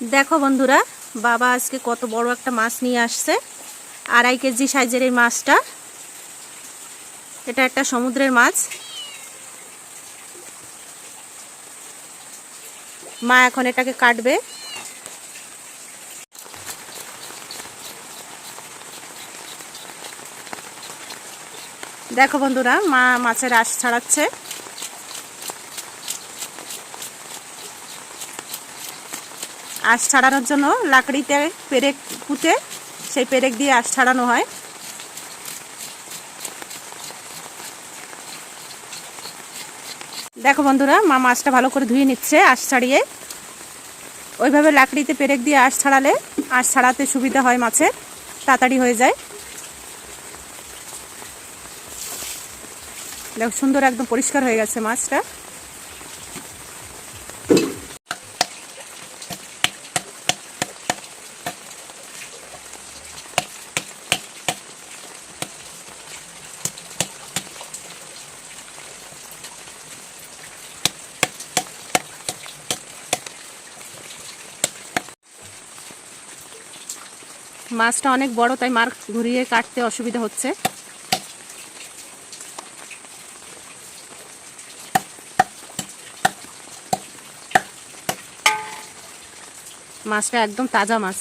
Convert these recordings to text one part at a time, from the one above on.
দেখো বন্ধুরা, বাবা আজকে কত বড় একটা মাছ নিয়ে আসছে। আড়াই কেজি সাইজের এই মাছটা। এটা একটা সমুদ্রের মাছ। মা এখন এটাকে কাটবে। দেখো বন্ধুরা, মা মাছের আঁশ ছাড়াচ্ছে। আঁশ ছাড়ানোর জন্য লাকড়িতে পেরেক পুঁতে সেই পেরেক দিয়ে আঁশ ছাড়ানো হয়। দেখো বন্ধুরা, মা মাছটা ভালো করে ধুয়ে নিচ্ছে আঁশ ছাড়িয়ে। ওইভাবে লাকড়িতে পেরেক দিয়ে আঁশ ছাড়ালে, আঁশ ছাড়াতে সুবিধা হয় মাছের, তাড়াতাড়ি হয়ে যায়। দেখো সুন্দর একদম পরিষ্কার হয়ে গেছে মাছটা। মাছটা অনেক বড় তাই মার ঘুরিয়ে কাটতে অসুবিধা হচ্ছে। মাছটা একদম তাজা মাছ।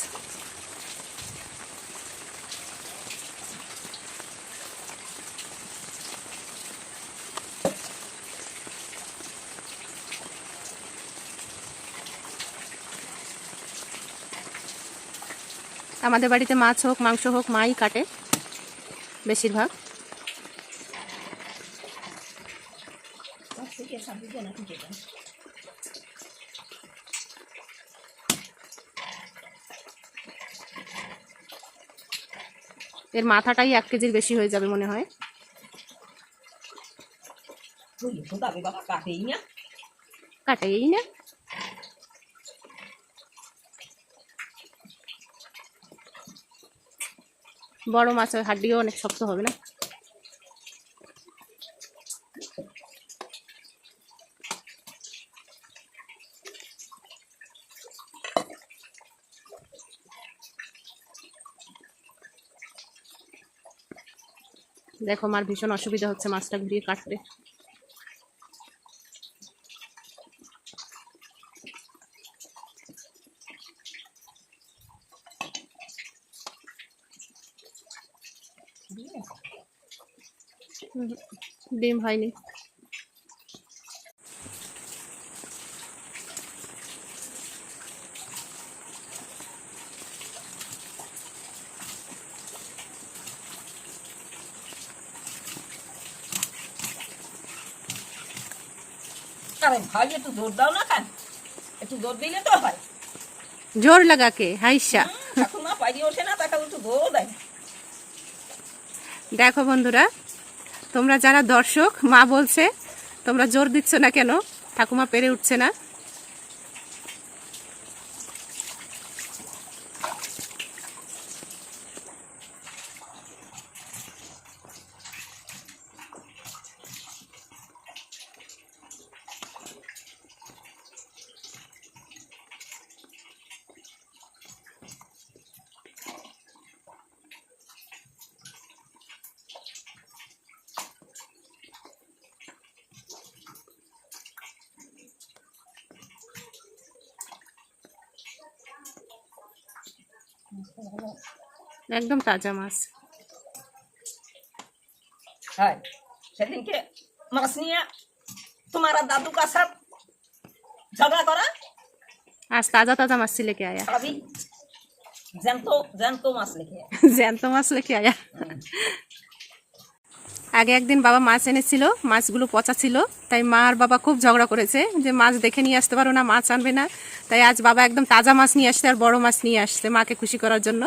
আমাদের বাড়িতে মাছ হোক মাংস হোক মাই কাটে বেশিরভাগ। এর মাথাটাই এক কেজির বেশি হয়ে যাবে মনে হয়। কাটেই না। কাটেই না। বড় মাছের হাড্ডিও অনেক শক্ত হবে না? দেখো আমার ভীষণ অসুবিধা হচ্ছে মাছটা ঘুরিয়ে কাটতে। ডিম হয়নি। আরে ভাই একটু জোর দাও না কেন? একটু জোর দিলে তো হয়। জোর লাগাকে হাইসা ঠাকুমা ওঠে না তাকে একটু জোর দেয়। দেখো বন্ধুরা তোমরা যারা দর্শক মা বলছে তোমরা জোর দিচ্ছ না কেন? ঠাকুমা পেরে উঠছে না। একদম তাজা মাছ। হয়। সেদিনকে মাছ নিয়ে তোমার আর দাদু কাছার ঝগড়া করা। আজ তাজা তাজা মাছ লেকে আয়া। সবই জ্যান্ত জ্যান্ত মাছ লিখে। জ্যান্ত মাছ লেকে আয়া। আগে একদিন বাবা মাছ এনেছিল, মাছগুলো পচা ছিল, তাই মা আর বাবা খুব ঝগড়া করেছে যে মাছ দেখে নিয়ে আসতে পারো না, মাছ আনবে না। তাই আজ বাবা একদম তাজা মাছ নিয়ে আসছে আর বড় মাছ নিয়ে আসছে মাকে খুশি করার জন্য।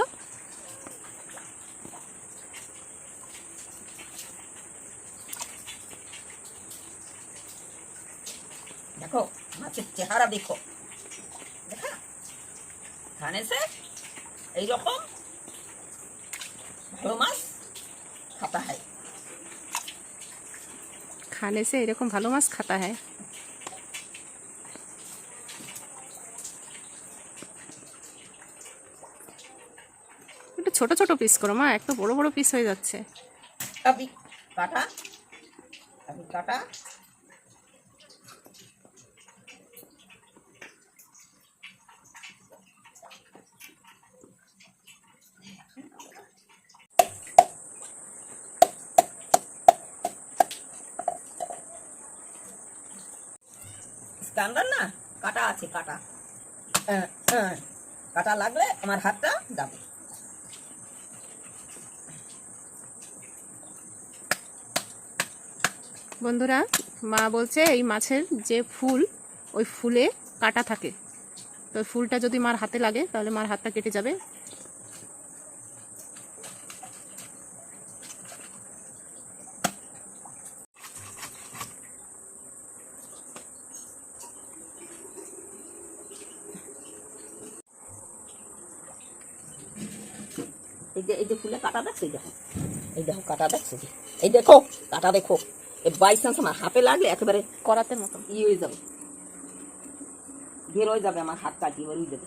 দেখো, মাছের চেহারা দেখো। দেখা? এইরকম খাতা হয়। खाने से এরকম ভালো মাছ খাতা है। একটু ছোট ছোট পিস করো, মা, একটু বড় বড় পিস হয়ে যাচ্ছে। কাটা কাটা। না? কাটা আছে কাটা। হ্যাঁ, হ্যাঁ। কাটা লাগলে আমার হাতটা যাবে বন্ধুরা মা বলছে এই মাছের যে ফুল ওই ফুলে কাটা থাকে। তো ফুলটা যদি মার হাতে লাগে তাহলে মার হাতটা কেটে যাবে। এই যে এই যে ফুলে কাটা দেখছ? এই দেখো। এই দেখো কাটা দেখছ যে এই দেখো কাটা দেখো। এই বাই চান্স আমার হাতে লাগলে একেবারে করাতে মতো। ই হয়ে যাবে। বের হয়ে যাবে আমার হাত কাটিয়ে বের হয়ে যাবে।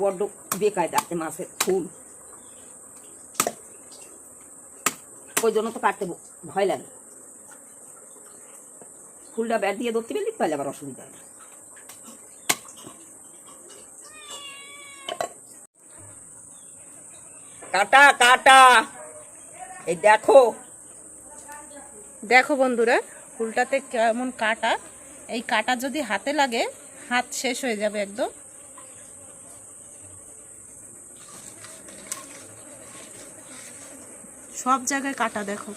বড্ড বেকায় দেখতে মাছের ফুল। ওই জন্য তো কাটতে ভয় লাগে। ফুলটা ব্যাট দিয়ে ধরতে পারলি তাহলে আবার অসুবিধা হবে কাটা কাটা। এই দেখো। দেখো বন্ধুরা, ফুলটাতে কেমন কাটা। এই কাটা যদি হাতে লাগে, হাত শেষ হয়ে যাবে একদম। সব জায়গায় কাটা দেখো।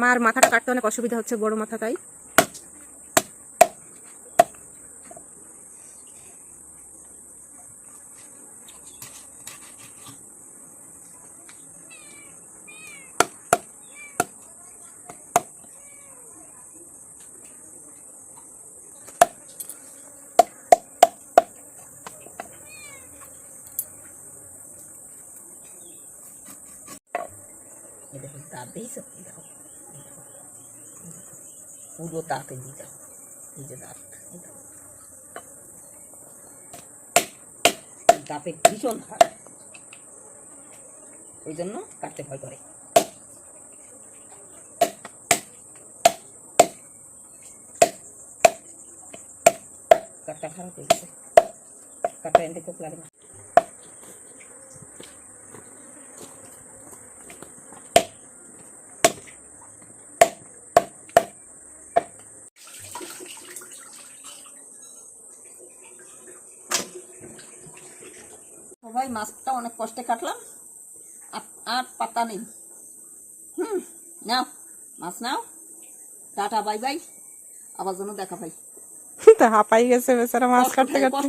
মার মাথাটা কাটতে অনেক অসুবিধা হচ্ছে, বড় মাথা তাই দেখো দাঁত দিয়েছে এই দেখো এই দেখো, এই দেখো। পুরো দাঁতে দিয়ে যাও এই যে দাঁত। দাঁতে ভীষণ ধার ওই জন্য কাটতে ভয় করে কাটটা খারাপ হয়ে গেছে কাটটা এনে লাগে সবাই মাছটা অনেক কষ্টে কাটলাম। আর- পাতা নেই। হুম নাও মাছ নাও। টাটা বাই বাই। আবার যেন দেখা পাই। তা হাঁপাই গেছে বেচারা মাছ কাটতে কাটতে।